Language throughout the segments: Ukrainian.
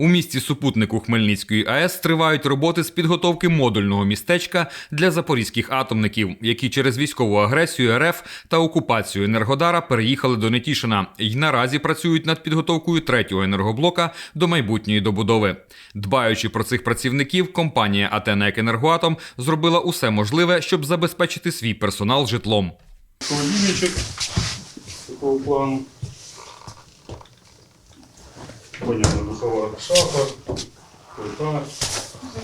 У місті супутнику Хмельницької АЕС тривають роботи з підготовки модульного містечка для запорізьких атомників, які через військову агресію РФ та окупацію Енергодара переїхали до Нетішина і наразі працюють над підготовкою третього енергоблока до майбутньої добудови. Дбаючи про цих працівників, компанія «Атенек Енергоатом» зробила усе можливе, щоб забезпечити свій персонал житлом. холодильничек такого плану. Понятно, духовая шафа, плита.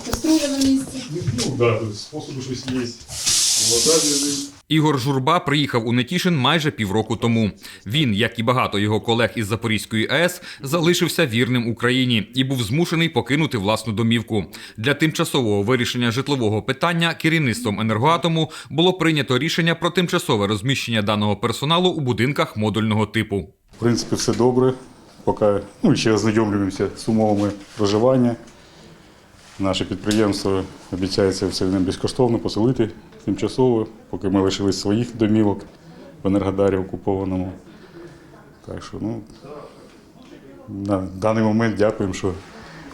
Кастрюля на місці. Ну да, тут способы щось. Вода лежит. Ігор Журба приїхав у Нетішин майже півроку тому. Він, як і багато його колег із Запорізької АЕС, залишився вірним Україні і був змушений покинути власну домівку. Для тимчасового вирішення житлового питання керівництвом енергоатому було прийнято рішення про тимчасове розміщення даного персоналу у будинках модульного типу. В принципі, все добре. Поки ну, ще ознайомлюємося з умовами проживання. Наше підприємство обіцяється все безкоштовно поселити тимчасово, поки ми лишились своїх домівок в Енергодарі окупованому. Так що, ну, на даний момент дякуємо, що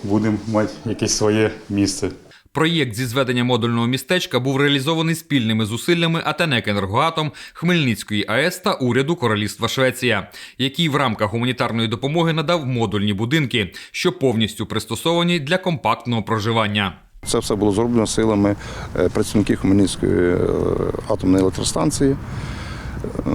будемо мати якесь своє місце. Проєкт зі зведення модульного містечка був реалізований спільними зусиллями Атенек Енергоатом, Хмельницької АЕС та уряду Королівства Швеція, який в рамках гуманітарної допомоги надав модульні будинки, що повністю пристосовані для компактного проживання. Це все було зроблено силами е, працівників Хмельницької е, атомної електростанції. Е,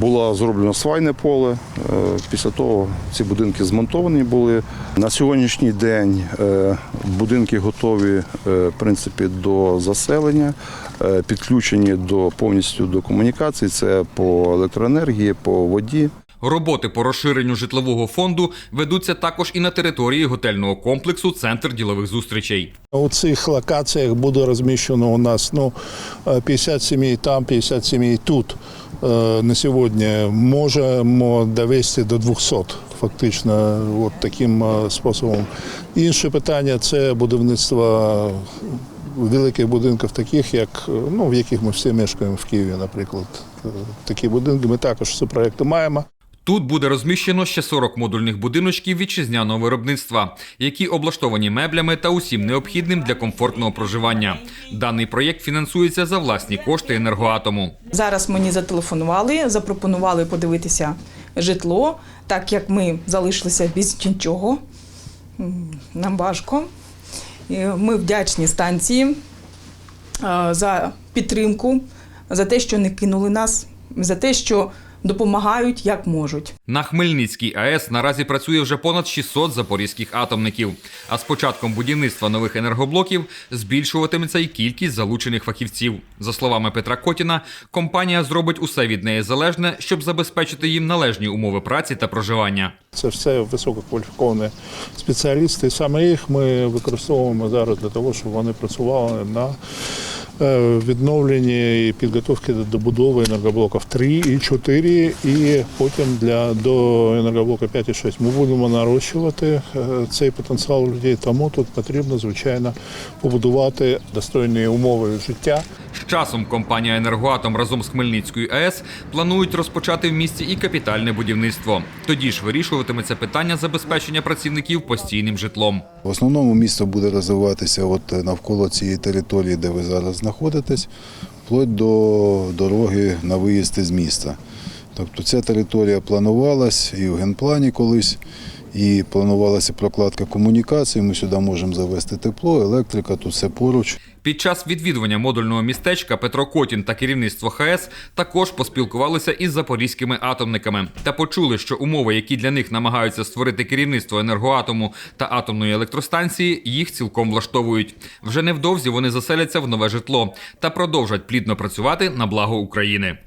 Було зроблено свайне поле. Е, Після того ці будинки змонтовані були. На сьогоднішній день е, будинки готові в принципі, до заселення, підключені до повністю до комунікацій. Це по електроенергії, по воді. Роботи по розширенню житлового фонду ведуться також і на території готельного комплексу Центр ділових зустрічей. У цих локаціях буде розміщено у нас ну, е, 50 сімей там, 50 сімей тут. Е, На сьогодні можемо довести до 200 фактично от таким е, способом. Інше питання це будівництво великих будинків, таких як е, ну, в яких ми всі мешкаємо в Києві, наприклад. Е, Такі будинки ми також ці проекти маємо. Тут буде розміщено ще 40 модульних будиночків вітчизняного виробництва, які облаштовані меблями та усім необхідним для комфортного проживання. Даний проєкт фінансується за власні кошти енергоатому. Зараз мені зателефонували, запропонували подивитися житло, так як ми залишилися без нічого. Нам важко. Ми вдячні станції за підтримку, за те, що не кинули нас, за те, що допомагають як можуть. На Хмельницькій АЕС наразі працює вже понад 600 запорізьких атомників. А з початком будівництва нових енергоблоків збільшуватиметься і кількість залучених фахівців. За словами Петра Котіна, компанія зробить усе від неї залежне, щоб забезпечити їм належні умови праці та проживання. Це все висококваліфіковані спеціалісти. Саме їх ми використовуємо зараз для того, щоб вони працювали на е, відновленні і підготовки до добудови енергоблоків 3 і 4, і потім для до енергоблока 5 і 6. Ми будемо нарощувати е, цей потенціал людей, тому тут потрібно, звичайно, побудувати достойні умови життя. Часом компанія Енергоатом разом з Хмельницькою АЕС планують розпочати в місті і капітальне будівництво. Тоді ж вирішуватиметься питання забезпечення працівників постійним житлом. В основному місто буде розвиватися от навколо цієї території, де ви зараз знаходитесь, вплоть до дороги на виїзд із міста. Тобто ця територія планувалась і в генплані колись, і планувалася прокладка комунікацій. Ми сюди можемо завести тепло, електрика, тут все поруч. Під час відвідування модульного містечка Петро Котін та керівництво ХАЕС також поспілкувалися із запорізькими атомниками та почули, що умови, які для них намагаються створити керівництво енергоатому та атомної електростанції, їх цілком влаштовують. Вже невдовзі вони заселяться в нове житло та продовжать плідно працювати на благо України.